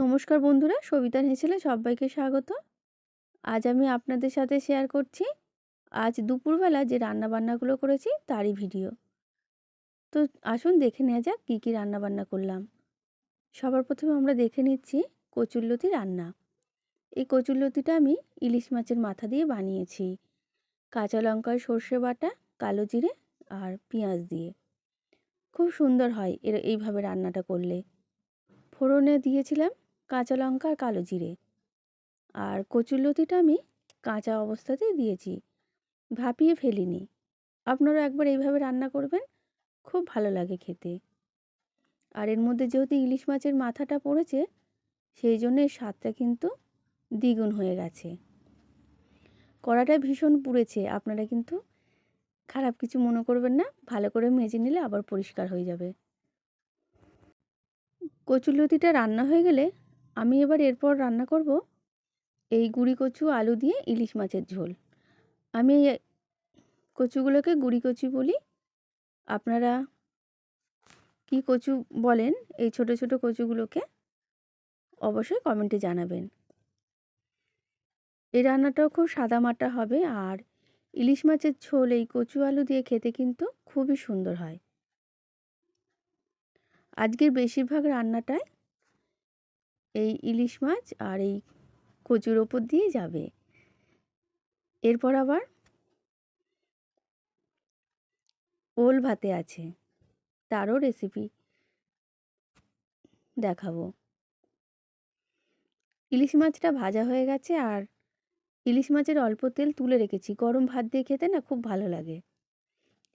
নমস্কার বন্ধুরা সবিতার হেসেলে সবাইকে স্বাগত। আজ আমি আপনাদের সাথে শেয়ার করছি, আজ দুপুরবেলা যে রান্না বান্নাগুলো করেছি তারই ভিডিও তো আসুন দেখে নেওয়া যাক কী কী রান্না বান্না করলাম। সবার প্রথমে আমরা দেখে নিচ্ছি কচুরলতি রান্না। এই কচুরলতিটা আমি ইলিশ মাছের মাথা দিয়ে বানিয়েছি। কাঁচা লঙ্কার সর্ষে বাটা, কালো জিরে আর পেঁয়াজ দিয়ে। খুব সুন্দর হয় এর এইভাবে রান্নাটা করলে। ফোড়নে দিয়েছিলাম কাঁচা লঙ্কা আর কালো জিরে। আর কচুরলতিটা আমি কাঁচা অবস্থাতেই দিয়েছি। ভাপিয়ে ফেলিনি। আপনারা একবার এইভাবে রান্না করবেন, খুব ভালো লাগে খেতে। আর এর মধ্যে যেহেতু ইলিশ মাছের মাথাটা পড়েছে, সেই জন্য এর স্বাদটা কিন্তু দ্বিগুণ হয়ে গেছে। কড়াটা ভীষণ পুড়েছে, আপনারা কিন্তু খারাপ কিছু মনে করবেন না, ভালো করে মেজে নিলে আবার পরিষ্কার হয়ে যাবে। কচুরলতিটা রান্না হয়ে গেলে আমি এবার এরপর রান্না করব এই গুঁড়ি কচু, আলু দিয়ে ইলিশ মাছের ঝোল। আমি কচুগুলোকে গুঁড়ি কচু বলি। আপনারা কি কচু বলেন এই ছোট ছোট কচুগুলোকে অবশ্যই কমেন্টে জানাবেন। এই রান্নাটাও খুব সাদামাটা হবে আর ইলিশ মাছের ঝোল এই কচু, আলু দিয়ে খেতে কিন্তু খুবই সুন্দর হয়। আজকের বেশিরভাগ রান্নাটায় এই ইলিশ মাছ আর এই কচুর ওপর দিয়ে যাবে। এরপর আবার ওল ভাতে আছে, তারও রেসিপি দেখাবো। ইলিশ মাছটা ভাজা হয়ে গেছে আর ইলিশ মাছের অল্প তেল তুলে রেখেছি। গরম ভাত দিয়ে খেতে না খুব ভালো লাগে।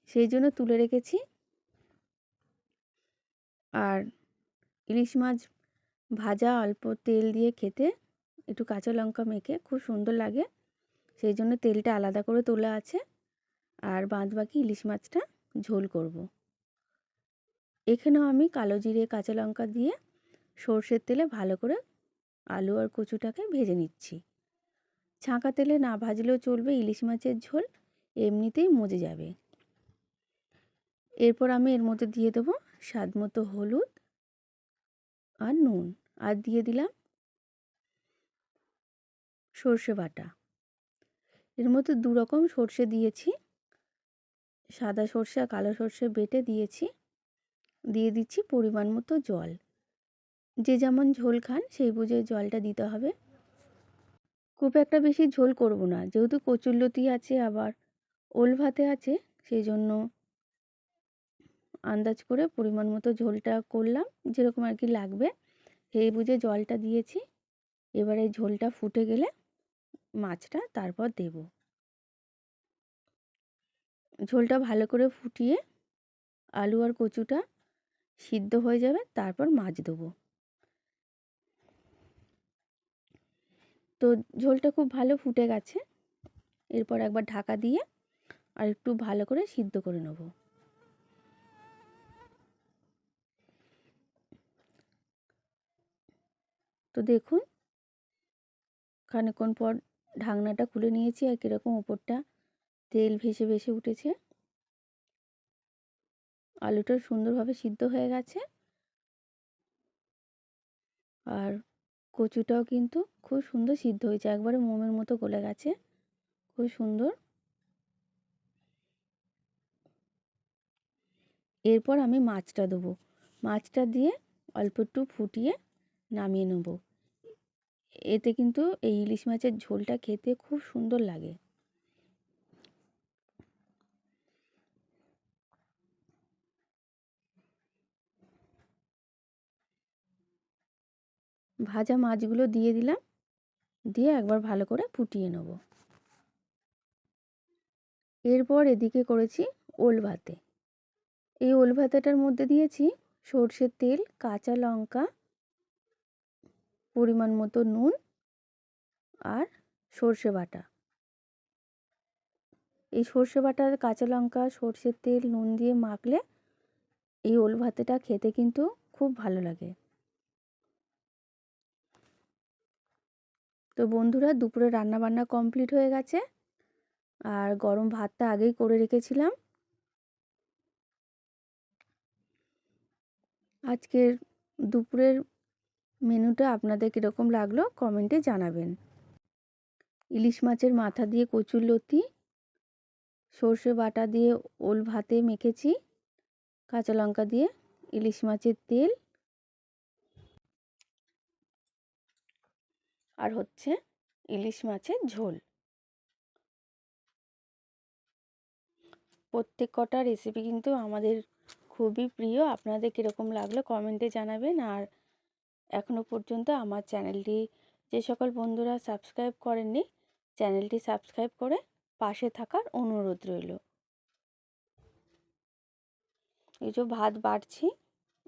সেই জন্য তুলে রেখেছি। আর ইলিশ মাছ ভাজা অল্প তেল দিয়ে খেতে একটু কাঁচা লঙ্কা মেখে খুব সুন্দর লাগে। সেই জন্য তেলটা আলাদা করে তোলা আছে আর বাদ বাকি ইলিশ মাছটা ঝোল করব। এখানেও আমি কালো জিরে, কাঁচা লঙ্কা দিয়ে সর্ষের তেলে ভালো করে আলু আর কচুটাকে ভেজে নিচ্ছি। ছাঁকা তেলে না ভাজলেও চলবে ইলিশ মাছের ঝোল, এমনিতেই মজে যাবে। এরপর আমি এর মধ্যে দিয়ে দেবো স্বাদ মতো হলুদ আর নুন। আর দিয়ে দিলাম সর্ষে বাটা। এর মধ্যে দু রকম সর্ষে দিয়েছি। সাদা সর্ষে আর কালো সর্ষে বেটে দিয়েছি। দিয়ে দিচ্ছি পরিমাণ মতো জল। যে যেমন ঝোল খান সেই বুঝে জলটা দিতে হবে। খুব একটা বেশি ঝোল করব না। যেহেতু কচুরলতি আছে, আবার ওল ভাতে আছে, সেই জন্য আন্দাজ করে পরিমাণ মতো ঝোলটা করলাম, যেরকম আর কি লাগবে। সেই বুঝে জলটা দিয়েছি। এবারে ঝোলটা ফুটে গেলে মাছটা তারপর দেব। ঝোলটা ভালো করে ফুটিয়ে আলু আর কচুটা সিদ্ধ হয়ে যাবে, তারপর মাছ দেবো। তো ঝোলটা খুব ভালো ফুটে গেছে। এরপর একবার ঢাকা দিয়ে আর একটু ভালো করে সিদ্ধ করে নেব। তো দেখুন। খানিক্ষণ পর ঢাকনাটা খুলে নিয়েছি আর কীরকম ওপরটা তেল ভেসে ভেসে উঠেছে। আলুটা সুন্দরভাবে সিদ্ধ হয়ে গেছে। আর কচুটাও কিন্তু খুব সুন্দর সিদ্ধ হয়েছে, একবারে মোমের মতো গলে গেছে। খুব সুন্দর। এরপর আমি মাছটা দেবো। মাছটা দিয়ে অল্প একটু ফুটিয়ে নামিয়ে নেব। এতে কিন্তু এই ইলিশ মাছের ঝোলটা খেতে খুব সুন্দর লাগে। ভাজা মাছগুলো দিয়ে দিলাম। দিয়ে একবার ভালো করে ফুটিয়ে নেব। এরপর এদিকে করেছি ওল ভাতে। এই ওল ভাতেটার মধ্যে দিয়েছি সর্ষের তেল, কাঁচা লঙ্কা পরিমাণ মতো নুন আর সর্ষে বাটা। এই সর্ষে বাটা, কাঁচা লঙ্কা, সর্ষের তেল, নুন দিয়ে মাখলে এই ওল ভাতেটা খেতে কিন্তু খুব ভালো লাগে। তো বন্ধুরা, দুপুরে রান্না বান্না কমপ্লিট হয়ে গেছে। আর গরম ভাতটা আগেই করে রেখেছিলাম। আজকের দুপুরের মেনুটা আপনাদের কীরকম লাগল কমেন্টে জানাবেন। ইলিশ মাছের মাথা দিয়ে কচুর লতি, সর্ষে বাটা দিয়ে ওল ভাতে মেখেছি, কাঁচা লঙ্কা দিয়ে ইলিশ মাছের তেল, আর হচ্ছে ইলিশ মাছের ঝোল। প্রত্যেক কটা রেসিপি কিন্তু আমাদের খুবই প্রিয়। আপনাদের কীরকম লাগল কমেন্টে জানাবেন। আর এখনও পর্যন্ত আমার চ্যানেলটি, যে সকল বন্ধুরা সাবস্ক্রাইব করেননি, চ্যানেলটি সাবস্ক্রাইব করে পাশে থাকার অনুরোধ রইল। এই যে ভাত বাড়ছি,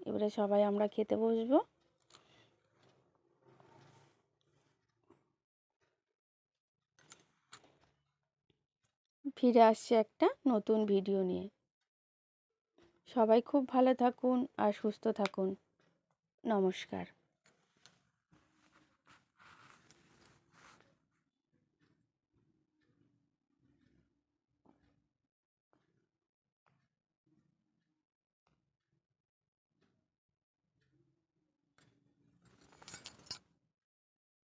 এবারে সবাই আমরা খেতে বসবো। ফিরে আসছে একটা নতুন ভিডিও নিয়ে। সবাই খুব ভালো থাকুন আর সুস্থ থাকুন। নমস্কার।